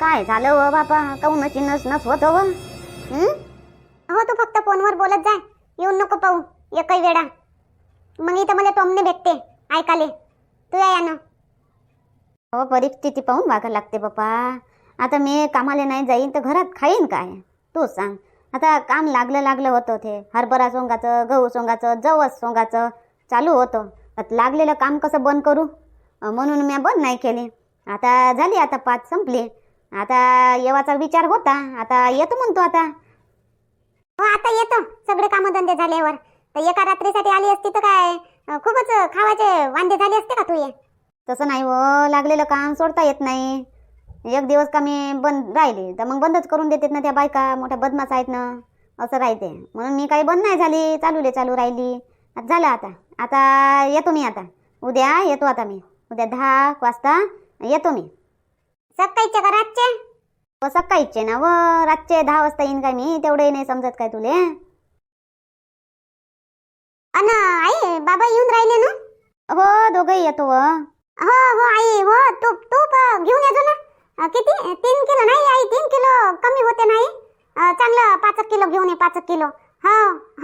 काय झालं व बापा? काऊनची नस नस होत व हं? हो? तू फक्त फोनवर बोलत जाय येऊन नको पाहू. एकही वेळा. मग इथं मला टोमने भेटते. ऐकाले. तू या यानं. हो परिस्थिती पाहून वागायला लागते बापा. आता मी कामाला नाही जाईन तर घरात खाईन काय? तू सांग. आता काम लागलं लागलं होतं ते. हरभरा सोंगाचं गहू सोंगाचं जवस सोंगाचं चालू होतं. आता लागलेलं काम कसं बंद करू? म्हणून मी बंद नाही केली. आता झाली आता पाच संपली. आता येवाचा विचार होता. आता येतो म्हणतो आता. हो आता येतो. सगळे कामधंदे झाल्यावर तर एका रात्रीसाठी आली असती तर काय? खूपच खावाचे वांदे झाले असते का तू ये तसं नाही व लागलेलं काम सोडता येत नाही. एक दिवस का मी बंद राहिले तर मग बंदच करून देतात ना त्या बायका मोठ्या बदमाश आहेत ना. असं राहते. म्हणून मी काही बंद नाही झाली चालूले चालू राहिली. झालं आता. आता येतो मी आता. उद्या येतो आता मी. उद्या दहा वाजता येतो मी. सकाळीच्या का रातचे व सकाळीचे ना व रातचे दहा वाजता येईन काय मी? तेवढे नाही समजत काय तुले अन आई बाबा येऊन राहिले ना? हो दोघंही येतो व. हो हो आई हो तूप तूप घेऊन येतो ना. किती? तीन किलो नाही आई तीन किलो कमी होते नाही चांगलं पाच किलो घेऊन ये पाच किलो. हो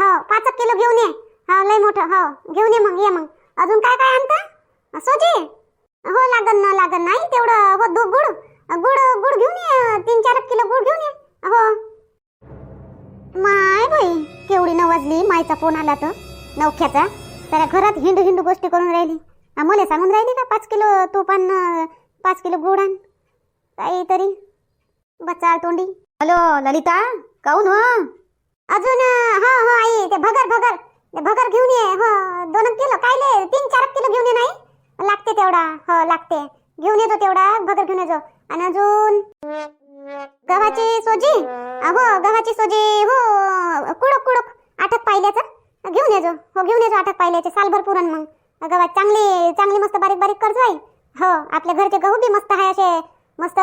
हो पाच किलो घेऊन ये. हो लय मोठं हो घेऊन ये मग ये मग. अजून काय काय आणता? सोजी? हो लागन ना लागन. नाही तेवढं हो दू गुड गुड गुड घेऊन ये. तीन चार किलो गुड घेऊन ये. हो. माय बाई केवढी नवाजली. मायचा फोन आला तर नवख्याचा. तर घरात हिंडू हिंडू गोष्टी करून राहिली. मला सांगून राहिली का पाच किलो तूप आण पाच किलो गुड आण. काहीतरी. बचाळ तोंडी. हॅलो ललिता काऊन हो? अजून हा हा आई ते भगर भगर. ते भगर घेऊन ये. हो दोन किलो. कायले तीन चार किलो घेऊन ये नाही? लागते तेवढा. हो लागते. घेऊन येतो तेवढा भगर घेऊन येतो. आणि अजून? गव्हाची सोजी? हो गव्हाची सोजी हो. कुडक कुडक. आठक पाहिल्याचं घेऊन येजो. हो घेऊन येजो आठक पाहिल्याचे सालभर पुरण मग. गव्हात चांगली चांगली मस्त बारीक बारीक कर्ज आहे हो आपल्या घरचे गहू बी मस्त आहे असे. मस्त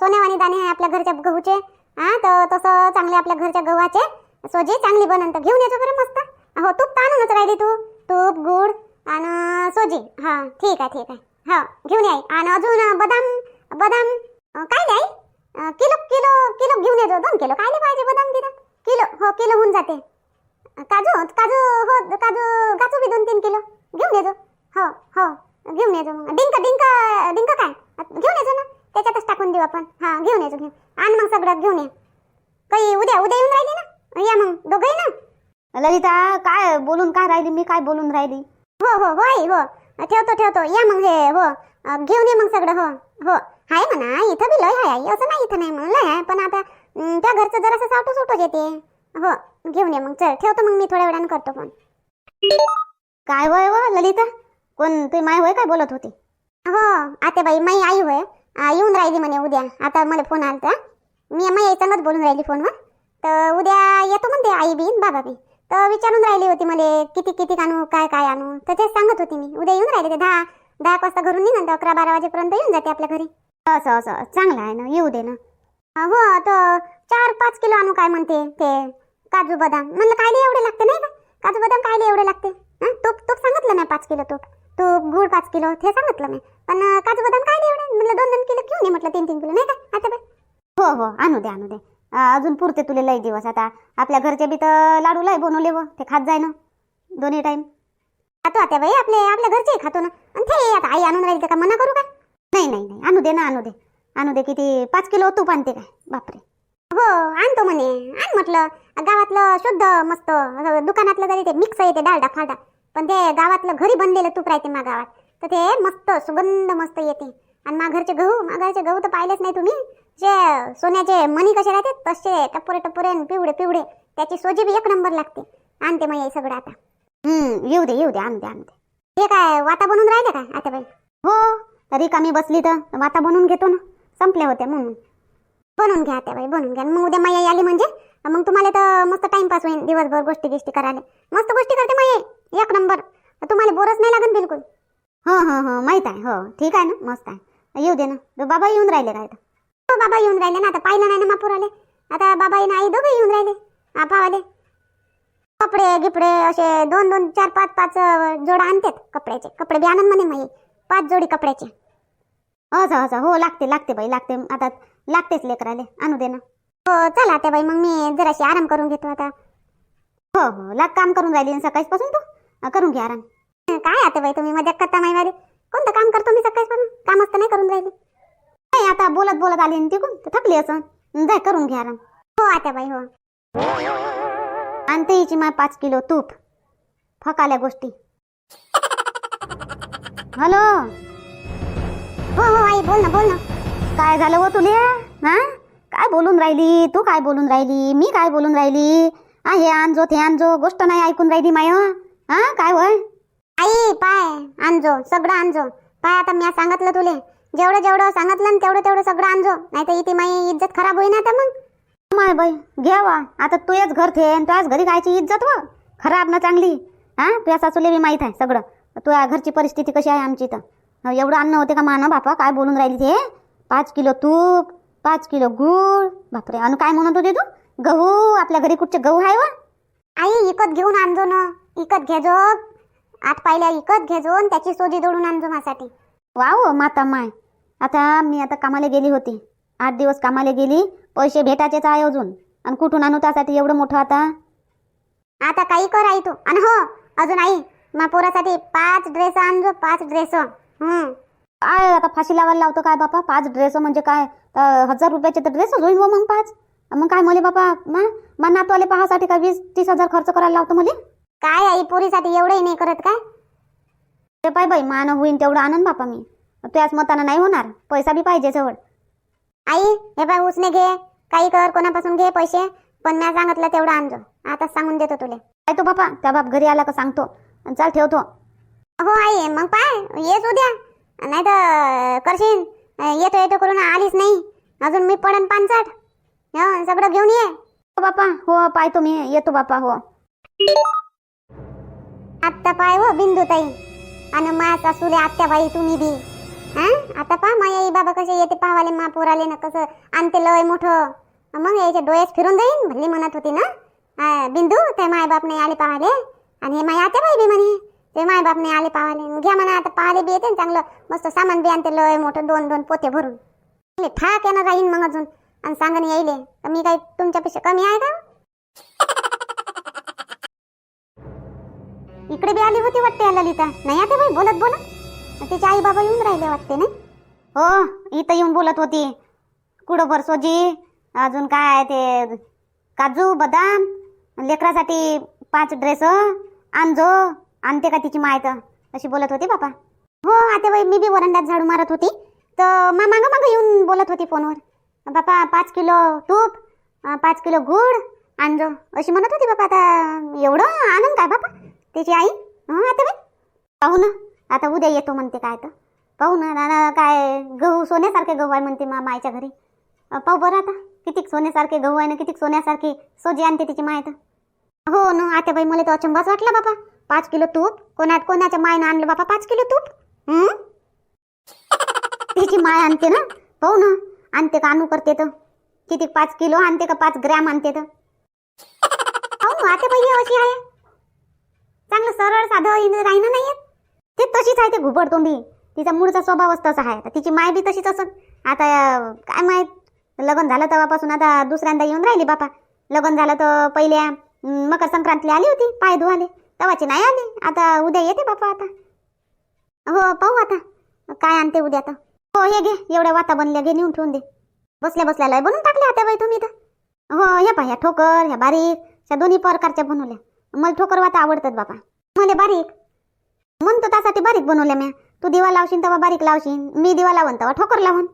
सोन्यावानी दाणे आहे आपल्या घरच्या गहूचे. हा तर तसं चांगले आपल्या घरच्या गव्हाचे. सोजी चांगली बनन तर घेऊन येजो बरं मस्त. हो तूप तर राहिली तू. तूप गुड आणि सोजी. हा ठीक आहे ठीक आहे. हो घेऊन याय आणि अजून बदाम बदाम काय नाही किलो किलो किलो घेऊन येतो दोन किलो. काय नाही पाहिजे बदाम तिला किलो हो किलो होऊन जाते. काजू काजू हो काजू काजू बी दोन तीन किलो. घेऊन येतो हो हो घेऊन येतो मग डिंक डिंक डिंक काय? घेऊन येतो ना. त्याच्यातच टाकून देऊ आपण. हा घेऊन येतो घेऊन. आण मग सगळं घेऊन ये. काही उद्या उद्या येऊन राहिली ना? या मग. दोघंही ना? ललिता काय बोलून काय राहिली? मी काय बोलून राहिली? हो हो हो आई हो. ठेवतो ठेवतो. या मग हे हो. घेऊन ये मग सगळं हो हो. आहे म्हणा इथं बी लय आहे आई. असं नाही इथं नाही म्हणून लय आहे पण आता त्या घरचं जरासं सावटू सुटच येते. हो घेऊन ये मग. चल ठेवतो मग मी थोड्या वेळानं करतो फोन काय वय व ललिता? कोण तुम्ही माय होय काय बोलत होती? हो आता बाई माई आई होय. येऊन राहिली म्हणे उद्या. आता मला फोन आलता. मी माई आईसंगच बोलून राहिली फोनवर तर उद्या येतो म्हणते आई बी बाबा बी. तर विचारून राहिली होती मला किती किती आणू काय काय आणू? तर तेच सांगत होती मी. उद्या येऊन राहिले ते दहा दहा एक वाजता घरून निघाल तर अकरा बारा वाजेपर्यंत येऊन जाते आपल्या घरी. असं असं चांगलं आहे ना येऊ दे ना. हो तर चार पाच किलो आणू काय म्हणते ते? काजू बदाम. म्हणलं कायले एवढे लागते नाही का? काजू बदाम कायले एवढे लागते? हं? तूप तूप सांगितलं मी पाच किलो तूप. तूप गुळ पाच किलो हे सांगितलं मी. पण काजू बदाम काय एवढे? म्हटलं दोन दोन किलो घेऊन ये म्हटलं तीन तीन किलो नाही का? आता हो हो आणू दे आणू दे. अजून पुरते तुले लय दिवस. आता आपल्या घरचे बी तर लाडू लय बनवले व. ते खात जाय ना. दोन्ही टाइम खातो आता बाई आपले आपल्या घरचे खातो ना. आणि ते आता आई आणून राहील का मना करू का नाही नाही नाही. आणू दे ना आणू दे. आणू दे किती पाच किलो तूप आणते काय? बापरे. हो आणतो म्हणे. आण म्हटलं गावातलं शुद्ध मस्त दुकानातलं जरी ते मिक्स येते डालडा फालडा पण ते गावातलं घरी बनलेलं तूप राहते मा गावात. तर ते मस्त सुगंध मस्त येते. आणि मा घरचे गहू मा घरचे गहू तर पाहिलेच नाही तुम्ही. जे सोन्याचे मणी कसे राहते तसे टपोरे टपोरे आणि पिवळे पिवळे त्याची सोजी बी एक नंबर लागते. आणते मग सगळं आता. हम्म येऊ दे येऊ दे आणू दे आणू दे हे काय वाता बनवून राहिले काय आता बाई हो तरी कमी बसली तर वाता बनवून घेतो ना. संपल्या होत्या म्हणून बनवून घ्या त्या बाई बनवून घ्या. मग उद्या माई आली म्हणजे? मग तुम्हाला तर मस्त टाइमपास होईल दिवसभर गोष्टी गिष्टी करायला. मस्त गोष्टी करते माई एक नंबर. तुम्हाला बोरच नाही लागत बिलकुल. हो हो हो माहीत आहे हो ठीक आहे ना मस्त आहे. येऊ दे ना. बाबा येऊन राहिले काय बाबा येऊन राहिले ना आता पाहिलं नाही ना मापूर आले आता बाबा आणि आई दोघे येऊन राहिले. आले कपडे गिपडे असे दोन दोन चार पाच पाच जोड आणतात कपड्याचे. कपडे बी आणून म्हणे मग पाच जोडी कपड्याचे. असं असं. हो लागते लागते बाई लागते. आता लागतेच लेकराले. आणू दे ना. हो चला आता बाई मग मी जराशी आराम करून घेतो आता. हो हो. लाग काम करून राहिली ना सकाळपासून तू? करून घे आराम. काय आता बाई तुम्ही मजाक करता माहिती कोणतं काम करतो मी सकाळपासून कामच तर नाही करून राहिली नाही आता बोलत बोलत आली तिकून थकली असं जाय करून घ्या आराम. हो आता बाई हो. आणते हिची माय पाच किलो तूप. फकाल्या गोष्टी. हॅलो? हो हो आई बोल ना बोल ना. काय झालं हो तुले? हा? काय बोलून राहिली? तू काय बोलून राहिली? मी काय बोलून राहिली? हा हे आणजो ते आणजो. गोष्ट नाही ऐकून राहिली माय हो. हा. काय होय? आई पाय आणजो सगळं आणजो. पाय आता मी सांगितलं तुले. जेवढं जेवढं सांगितलं ना तेवढं तेवढं सगळं आणजो. नाही तर इथे माझी इज्जत खराब होईन आता मग. माय बाई घ्यावा आता तुझ्याच घर थे आणि तुझ्याच घरी खायची इज्जत व. खराब ना चांगली. हा? तुझ्या सासूले बी माहीत आहे सगळं. तुझ्या घरची परिस्थिती कशी आहे आमची तर? एवढं अन्न होते का माना बापा? काय बोलून राहिली ते पाच किलो तूप पाच किलो गूळ. बापरे आणि काय म्हणत होते तू? गहू आपल्या घरी कुठचे गहू आहे व? आई इकत घेऊन आणजो ना. इकत घेजो. आठ पायल्या इकत घेजो त्याची सोजी दळून आणजो माझ्यासाठी. वाव माता माय. आता मी आता कामाला गेली होती. आठ दिवस कामाला गेली पैसे भेटायचेच आहे अजून. आणि कुठून आणू त्यासाठी एवढं मोठं आता? आता काही कर आई तू. आणि हो अजून आई मा पोरासाठी पाच ड्रेस आणजो पाच ड्रेस हम्म. काय आता फाशी लावायला लावतो काय बापा? पाच ड्रेस म्हणजे काय? हजार रुपयाचे तर ड्रेसच होईल हो मग पाच. मग काय मला बापा? मा मा नातवाले पाहासाठी काय वीस तीस हजार खर्च करायला लावतो मला? काय आई पोरीसाठी एवढंही नाही करत काय? ते पाय बाई मान होईन तेवढं आनंद बापा मी. त्याच मतानं नाही होणार. पैसा बी पाहिजे जवळ. आई हे बाय उसने घे. काही कर कोणापासून घे पैसे. पण मी सांगितलं तेवढं आणजो आता सांगून देतो तुले. काय तो बापा? त्या बाप घरी आला का सांगतो. चाल ठेवतो. हो आई मग पाय. येस उद्या. नाही तर करशील. येतो येतो करून आलीच नाही. अजून मी पडन पानसट हो सगळं घेऊन ये. हो बापा? हो पाहतो मी. येतो बापा हो. आत्ता पाय हो बिंदू ताई आणि मा सासूले आत्या बाई तुम्ही बी. हा? आता पहा मा आई बाबा कसे येते पाहावाले मा पोराले ना कसं आणते लय मोठं. मग यायचे डोळ्यात फिरून जाईन भल्ली म्हणत होती ना. बिंदू ते माय बाप नाही आले पाहाले. आणि हे माय आत्या भाई बी म्हणे ते माय बाप नाही आले पाहाले. घ्या म्हणा आता पाहाले बी येते ना चांगलं. मस्त सामान बी आणते लय मोठं दोन दोन पोते भरून. ठाक येणं जाईन मग अजून. आणि सांगन यायले तर मी काही तुमच्यापेक्षा कमी आहे का? इकडे बी आली होती वाटते ललिता. नाही आता बाई बोलत बोलत. तिचे आई बाबा येऊन राहिले वाटते नाही? हो इथं येऊन बोलत होती. कुडं भरसोजी अजून काय ते? काजू बदाम लेकरासाठी पाच ड्रेस आणजो आणते का तिची मायत अशी बोलत होती बापा. हो आता बाई मी बी वरंड्यात झाडू मारत होती. तर मा मागं मागं येऊन बोलत होती फोनवर. बापा पाच किलो तूप पाच किलो गुळ आणजो अशी म्हणत होती बापा आता एवढं आणून काय बापा? त्याची आई? हं आता बाई? पाहू ना. आता उद्या येतो म्हणते काय तर. पाहू ना नाना काय गहू सोन्यासारखे गहू आहे म्हणते मा मायच्या घरी. अ, पाहू बरं आता कितीक सोन्यासारखे गहू आहे ना कितीक सोन्यासारखे सोजी आणते तिची माय तर. हो ना आता बाई मला तर अचंबाच वाटला बापा. पाच किलो तूप कोणात कोणाच्या मायनं आणलं बापा पाच किलो तूप? हं? तिची माय आणते ना. पाहू ना आणते का आणू करते तर. किती पाच किलो आणते का पाच ग्रॅम आणते तर. हो ना आता बाई अशी आहे. चांगलं सरळ साधं राहिलं नाही ते तशीच आहे ते घुबड तोंडी तिचा मूळचा स्वभावच तसा आहे. तर तिची माय बी तशीच असत आता काय माहीत? लग्न झालं तेव्हापासून आता दुसऱ्यांदा येऊन राहिली बापा. लग्न झालं तर पहिल्या मकर संक्रांतीला आली होती पाय धुवाले. तेव्हाची नाही आली. आता उद्या येते बापा आता. हो पाहू आता. काय आणते उद्या आता हो हे घे. एवढ्या वाता बनल्या घे नेऊन ठेवून दे. बसल्या बसल्या लय बनवून टाकल्या आता बाई तुम्ही तर. हो ह्या पा ह्या ठोकर ह्या बारीक ह्या दोन्ही प्रकारच्या बनवल्या. मला ठोकर वाता आवडतात बापा. मला बारीक. म्हणतो त्यासाठी बारीक बनवल्या म्या. तू दिवा लावशील तेव्हा बारीक लावशील मी दिवा लावन तेव्हा ठोकर लावून.